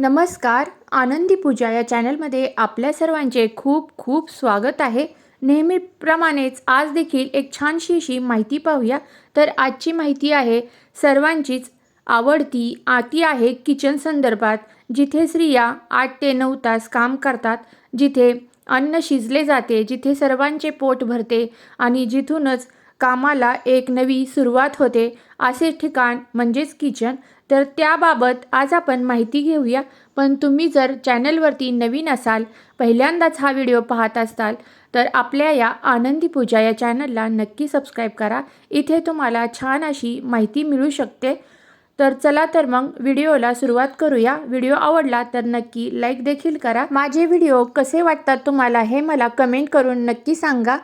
नमस्कार आनंदी पूजा या चॅनलमध्ये आपल्या सर्वांचे खूप खूप स्वागत आहे. नेहमीप्रमाणेच आज देखील एक छानशी अशी माहिती पाहूया. तर आजची माहिती आहे सर्वांचीच आवडती आती आहे किचन संदर्भात जिथे स्त्रिया आठ ते नऊ तास काम करतात जिथे अन्न शिजले जाते जिथे सर्वांचे पोट भरते आणि जिथूनच कामाला एक नवी सुरुवात होते असे ठिकाण म्हणजेच किचन. तर त्याबाबत आज आपण माहिती घेऊया. पण तुम्ही जर चॅनलवरती नवीन असाल पहिल्यांदाच हा व्हिडिओ पाहत असाल तर आपल्या या आनंदी पूजा या चॅनलला नक्की सबस्क्राईब करा. इथे तुम्हाला छान अशी माहिती मिळू शकते. तर चला तर मग व्हिडिओला सुरुवात करूया. व्हिडिओ आवडला तर नक्की लाईक देखील करा. माझे व्हिडिओ कसे वाटतात तुम्हाला हे मला कमेंट करून नक्की सांगा.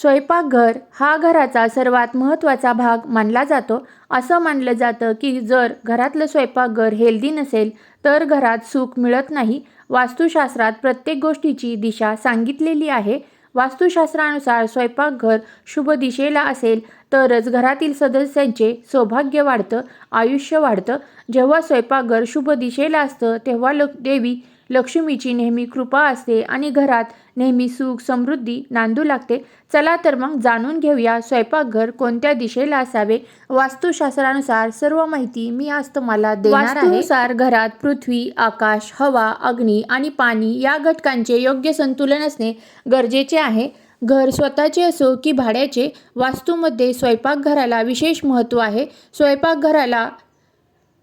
स्वयंपाकघर हा घराचा सर्वात महत्त्वाचा भाग मानला जातो. असं मानलं जातं की जर घरातलं स्वयंपाकघर हेल्दी नसेल तर घरात सुख मिळत नाही. वास्तुशास्त्रात प्रत्येक गोष्टीची दिशा सांगितलेली आहे. वास्तुशास्त्रानुसार स्वयंपाकघर शुभ दिशेला असेल तरच घरातील सदस्यांचे सौभाग्य वाढतं आयुष्य वाढतं. जेव्हा स्वयंपाकघर शुभ दिशेला असतं तेव्हा लोक देवी लक्ष्मीची नेहमी कृपा असते आणि घरात नेहमी सुख समृद्धी नांदू लागते. चला तर मग जाणून घेऊया स्वयंपाकघर कोणत्या दिशेला असावे? वास्तुशास्त्रानुसार सर्व माहिती मी आज तुम्हाला देणार आहे. घरात पृथ्वी आकाश हवा अग्नी आणि पाणी या घटकांचे योग्य संतुलन असणे गरजेचे आहे. घर स्वतःचे असो की भाड्याचे वास्तूमध्ये स्वयंपाकघराला विशेष महत्त्व आहे. स्वयंपाकघराला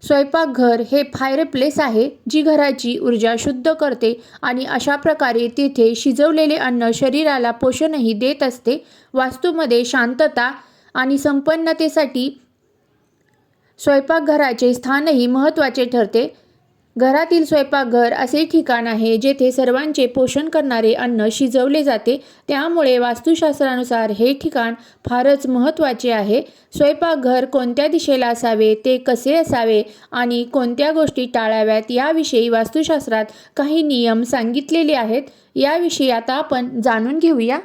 स्वयंपाकघर हे फायर प्लेस आहे जी घराची ऊर्जा शुद्ध करते आणि अशा प्रकारे तिथे शिजवलेले अन्न शरीराला पोषणही देत असते. वास्तूमध्ये शांतता आणि संपन्नतेसाठी स्वयंपाकघराचे स्थानही महत्त्वाचे ठरते. घरातील स्वयंपाकघर असे ठिकाण आहे जेथे सर्वांचे पोषण करणारे अन्न शिजवले जाते. त्यामुळे वास्तुशास्त्रानुसार हे ठिकाण फारच महत्त्वाचे आहे. स्वयंपाकघर कोणत्या दिशेला असावे ते कसे असावे आणि कोणत्या गोष्टी टाळाव्यात याविषयी वास्तुशास्त्रात काही नियम सांगितलेले आहेत. याविषयी आता आपण जाणून घेऊया.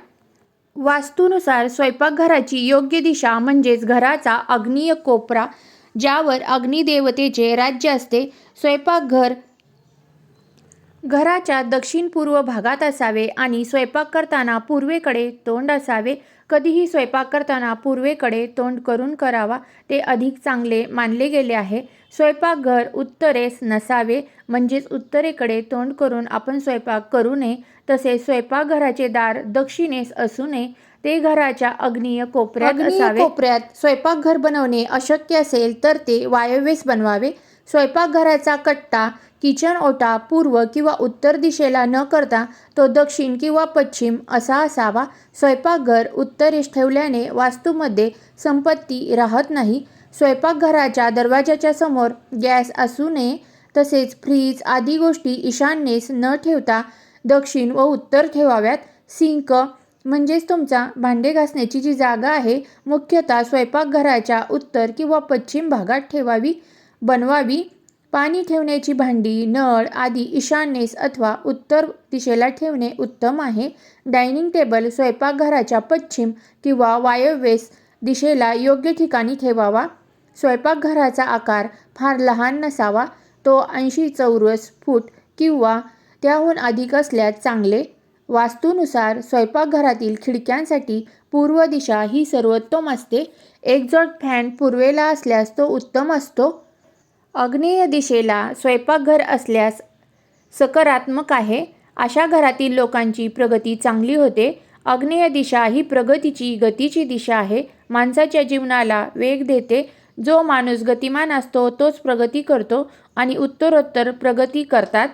वास्तूनुसार स्वयंपाकघराची योग्य दिशा म्हणजेच घराचा अग्नीय कोपरा ज्यावर अग्निदेवतेचे राज्य असते स्वयंपाकघर घराच्या दक्षिण पूर्व भागात असावे आणि स्वयंपाक करताना पूर्वेकडे तोंड असावे. कधीही स्वयंपाक करताना पूर्वेकडे तोंड करून करावा ते अधिक चांगले मानले गेले आहे. स्वयंपाकघर उत्तरेस नसावे म्हणजेच उत्तरेकडे तोंड करून आपण स्वयंपाक करू नये. तसेच स्वयंपाकघराचे दार दक्षिणेस असू नये. ते घराच्या अग्नीय कोपऱ्यात असावे. कोपऱ्यात स्वयंपाकघर बनवणे अशक्य असेल तर ते वायव्येस बनवावे. स्वयंपाकघराचा कट्टा किचन ओटा पूर्व किंवा उत्तर दिशेला न करता तो दक्षिण किंवा पश्चिम असा असावा. स्वयंपाकघर उत्तरेस ठेवल्याने वास्तूमध्ये संपत्ती राहत नाही. स्वयंपाकघराच्या दरवाजाच्या समोर गॅस असू नये तसेच फ्रीज आदी गोष्टी ईशान्येस न ठेवता दक्षिण व उत्तर ठेवाव्यात. सिंक म्हणजेच तुमचा भांडे घासण्याची जी जागा आहे मुख्यतः स्वयंपाकघराच्या उत्तर किंवा पश्चिम भागात ठेवावी. बनवावी. पाणी ठेवण्याची भांडी नळ आदी ईशान्येस अथवा उत्तर दिशेला ठेवणे उत्तम आहे. डायनिंग टेबल स्वयंपाकघराच्या पश्चिम किंवा वायव्येस दिशेला योग्य ठिकाणी ठेवावा. स्वयंपाकघराचा आकार फार लहान नसावा. तो ऐंशी चौरस फूट किंवा त्याहून अधिक असल्यास चांगले. वास्तूनुसार स्वयंपाकघरातील खिडक्यांसाठी पूर्व दिशा ही सर्वोत्तम असते. एक्झॉट फॅन पूर्वेला असल्यास तो उत्तम असतो. आग्नेय दिशेला स्वयंपाकघर असल्यास सकारात्मक आहे. अशा घरातील लोकांची प्रगती चांगली होते. आग्नेय दिशा ही प्रगतीची गतीची दिशा आहे. माणसाच्या जीवनाला वेग देते. जो माणूस गतिमान असतो तोच प्रगती करतो आणि उत्तरोत्तर प्रगती करतात.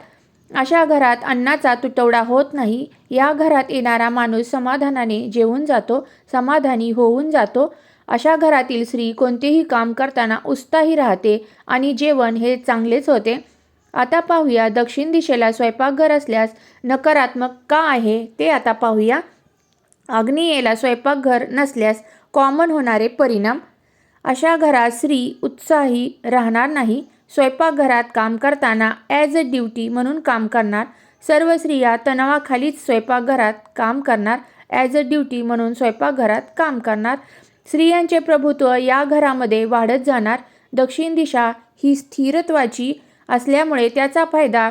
अशा घरात अन्नाचा तुटवडा होत नाही. या घरात येणारा माणूस समाधानाने जेवून जातो. समाधानी होऊन जातो. अशा घरातील स्त्री कोणतेही काम करताना उत्साही राहते आणि जेवण हे चांगलेच होते. आता पाहूया दक्षिण दिशेला स्वयंपाकघर असल्यास नकारात्मक का आहे ते आता पाहूया. आग्नेयेला स्वयंपाकघर नसल्यास कॉमन होणारे परिणाम. अशा घरात स्त्री उत्साही राहणार नाही. स्वयंपाकघरात काम करताना ॲज अ ड्युटी म्हणून काम करणार. सर्व स्त्रिया तणावाखालीच स्वयंपाकघरात काम करणार. ॲज अ ड्युटी म्हणून स्वयंपाकघरात काम करणार. स्त्रियांचे प्रभुत्व या घरामध्ये वाढत जाणार. दक्षिण दिशा ही स्थिरत्वाची असल्यामुळे त्याचा फायदा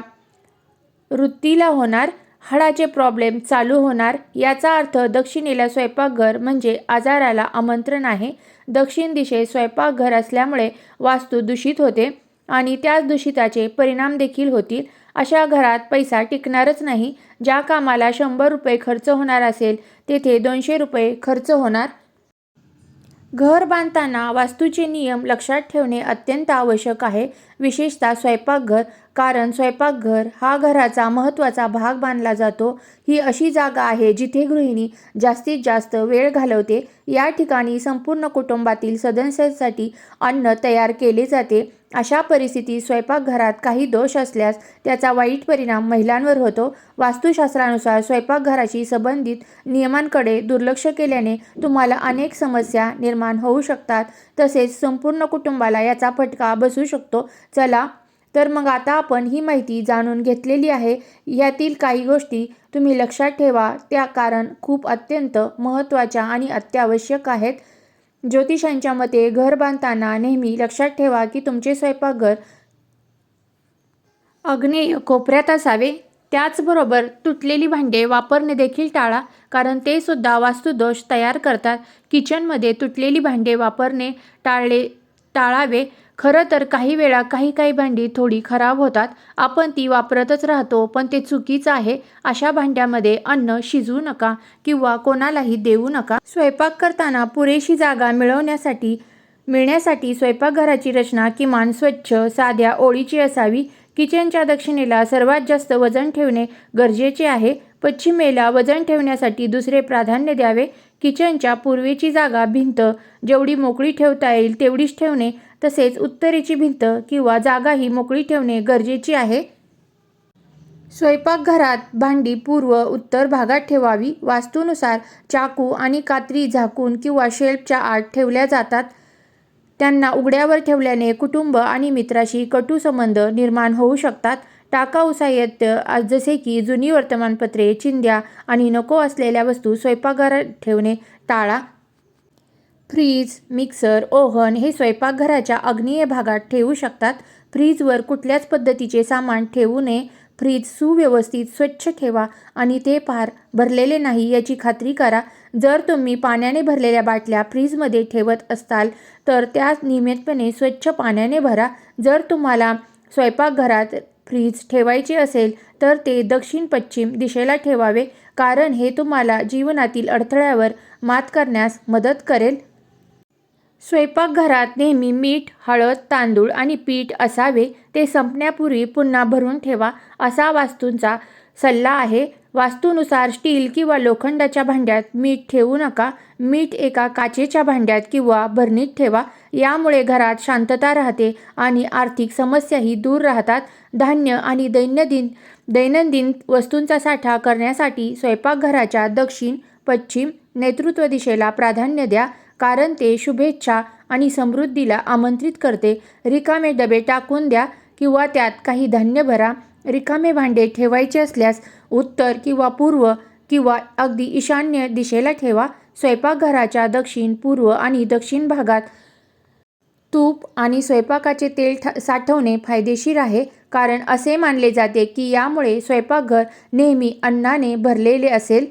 वृत्तीला होणार. हाडाचे प्रॉब्लेम चालू होणार. याचा अर्थ दक्षिणेला स्वयंपाकघर म्हणजे आजाराला आमंत्रण आहे. दक्षिण दिशे स्वयंपाकघर असल्यामुळे वास्तू दूषित होते आणि त्याच दूषिताचे परिणाम देखील होतील. अशा घरात पैसा टिकणारच नाही. ज्या कामाला शंभर रुपये खर्च होणार असेल तेथे दोनशे रुपये खर्च होणार. घर बांधताना वास्तूचे नियम लक्षात ठेवणे अत्यंत आवश्यक आहे. विशेषतः स्वयंपाकघर कारण स्वयंपाकघर हा घराचा महत्त्वाचा भाग मानला जातो. ही अशी जागा आहे जिथे गृहिणी जास्तीत जास्त वेळ घालवते. या ठिकाणी संपूर्ण कुटुंबातील सदस्यांसाठी अन्न तयार केले जाते. अशा परिस्थितीत स्वयंपाकघरात काही दोष असल्यास त्याचा वाईट परिणाम महिलांवर होतो. वास्तुशास्त्रानुसार स्वयंपाकघराशी संबंधित नियमांकडे दुर्लक्ष केल्याने तुम्हाला अनेक समस्या निर्माण होऊ शकतात. तसेच संपूर्ण कुटुंबाला याचा फटका बसू शकतो. चला तर मग आता आपण ही माहिती जाणून घेतलेली आहे. यातील काही गोष्टी तुम्ही लक्षात ठेवा. त्या कारण खूप अत्यंत महत्त्वाच्या आणि अत्यावश्यक आहेत. ज्योतिषांच्या मते घर बांधताना नेहमी लक्षात ठेवा की तुमचे स्वयंपाकघर अग्नेय कोपऱ्यात असावे. त्याचबरोबर तुटलेली भांडे वापरणे देखील टाळा कारण ते सुद्धा वास्तुदोष तयार करतात. किचनमध्ये तुटलेली भांडे वापरणे टाळले टाळावे खरं तर काही वेळा काही काही भांडी थोडी खराब होतात. आपण ती वापरतच राहतो पण ते चुकीचं आहे. अशा भांड्यामध्ये अन्न शिजवू नका किंवा कोणालाही देऊ नका. स्वयंपाक करताना पुरेशी जागा मिळवण्यासाठी मिळण्यासाठी स्वयंपाकघराची रचना किमान स्वच्छ साध्या ओळीची असावी. किचनच्या दक्षिणेला सर्वात जास्त वजन ठेवणे गरजेचे आहे. पश्चिमेला वजन ठेवण्यासाठी दुसरे प्राधान्य द्यावे. किचनच्या पूर्वेची जागा भिंत जेवढी मोकळी ठेवता येईल तेवढीच ठेवणे तसेच उत्तरेची भिंत किंवा जागाही मोकळी ठेवणे गरजेची आहे. स्वयंपाकघरात भांडी पूर्व उत्तर भागात ठेवावी. वास्तूनुसार चाकू आणि कात्री झाकून किंवा शेल्फच्या आत ठेवल्या जातात. त्यांना उघड्यावर ठेवल्याने कुटुंब आणि मित्राशी कटू संबंध निर्माण होऊ शकतात. टाकाऊ साहित्य जसे की जुनी वर्तमानपत्रे चिंध्या आणि नको असलेल्या वस्तू स्वयंपाकघरात ठेवणे टाळा फ्रीज मिक्सर ओव्हन हे स्वयंपाकघराच्या आग्नेय भागात ठेवू शकतात. फ्रीजवर कुठल्याच पद्धतीचे सामान ठेवू नये. फ्रीज सुव्यवस्थित स्वच्छ ठेवा आणि ते फार भरलेले नाही याची खात्री करा. जर तुम्ही पाण्याने भरलेल्या बाटल्या फ्रीजमध्ये ठेवत असताल तर त्या नियमितपणे स्वच्छ पाण्याने भरा. जर तुम्हाला स्वयंपाकघरात फ्रीज ठेवायचे असेल तर ते दक्षिण पश्चिम दिशेला ठेवावे कारण हे तुम्हाला जीवनातील अडथळ्यावर मात करण्यास मदत करेल. स्वयंपाकघरात नेहमी मीठ हळद तांदूळ आणि पीठ असावे ते संपण्यापूर्वी पुन्हा भरून ठेवा असा वास्तूंचा सल्ला आहे वास्तूनुसार स्टील किंवा लोखंडाच्या भांड्यात मीठ ठेवू नका. मीठ एका काचेच्या भांड्यात किंवा भरणीत ठेवा. यामुळे घरात शांतता राहते आणि आर्थिक समस्याही दूर राहतात. धान्य आणि दैनंदिन दैनंदिन वस्तूंचा साठा करण्यासाठी स्वयंपाकघराच्या दक्षिण पश्चिम नेतृत्व दिशेला प्राधान्य द्या कारण ते शुभेच्छा आणि समृद्धीला आमंत्रित करते. रिकामे डबे टाकून द्या किंवा त्यात काही धान्य भरा. रिकामे भांडे ठेवायचे असल्यास उत्तर किंवा पूर्व किंवा अगदी ईशान्य दिशेला ठेवा. स्वयंपाकघराच्या दक्षिण पूर्व आणि दक्षिण भागात तूप आणि स्वयंपाकाचे तेल ठ साठवणे फायदेशीर आहे. कारण असे मानले जाते की यामुळे स्वयंपाकघर नेहमी अन्नाने भरलेले असेल.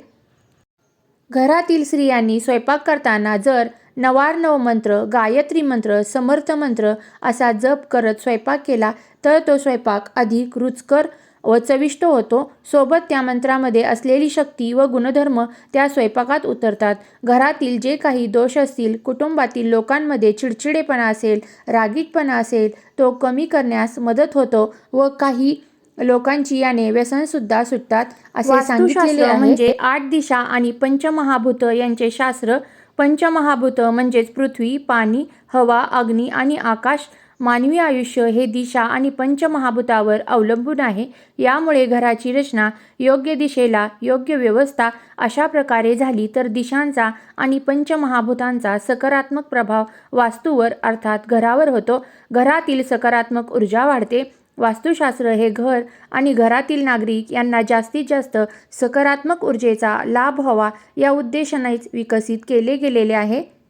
घरातील स्त्रियांनी स्वयंपाक करताना जर नवार नवमंत्र गायत्री मंत्र समर्थ मंत्र असा जप करत स्वयंपाक केला तर तो स्वयंपाक अधिक रुचकर व चविष्ट होतो. सोबत त्या मंत्रामध्ये असलेली शक्ती व गुणधर्म त्या स्वयंपाकात उतरतात. घरातील जे काही दोष असतील कुटुंबातील लोकांमध्ये चिडचिडेपणा असेल रागीटपणा असेल तो कमी करण्यास मदत होतो व काही लोकांची याने व्यसनसुद्धा सुटतात असे सांगितलेले आहे. म्हणजे आठ दिशा आणि पंचमहाभूत यांचे शास्त्र. पंचमहाभूत म्हणजेच पृथ्वी पाणी हवा अग्नी आणि आकाश मानवी आयुष्य हे दिशा आणि पंचमहाभूतावर अवलंबून आहे. यामुळे घराची रचना योग्य दिशेला योग्य व्यवस्था अशा प्रकारे झाली तर दिशांचा आणि पंचमहाभूतांचा सकारात्मक प्रभाव वास्तूवर अर्थात घरावर होतो. घरातील सकारात्मक ऊर्जा वाढते. वास्तुशास्त्र हे घर आणि घरातील नागरिक यांना जास्तीत जास्त सकारात्मक ऊर्जेचा लाभ व्हावा या उद्देशानेच विकसित केले गेलेले आहे.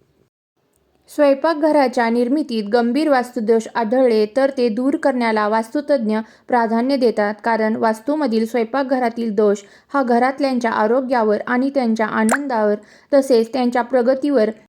स्वयंपाकघराच्या निर्मितीत गंभीर वास्तुदोष आढळले तर ते दूर करण्याला वास्तुतज्ञ प्राधान्य देतात कारण वास्तूमधील स्वयंपाकघरातील दोष हा घरातल्यांच्या आरोग्यावर आणि त्यांच्या आनंदावर तसेच त्यांच्या प्रगतीवर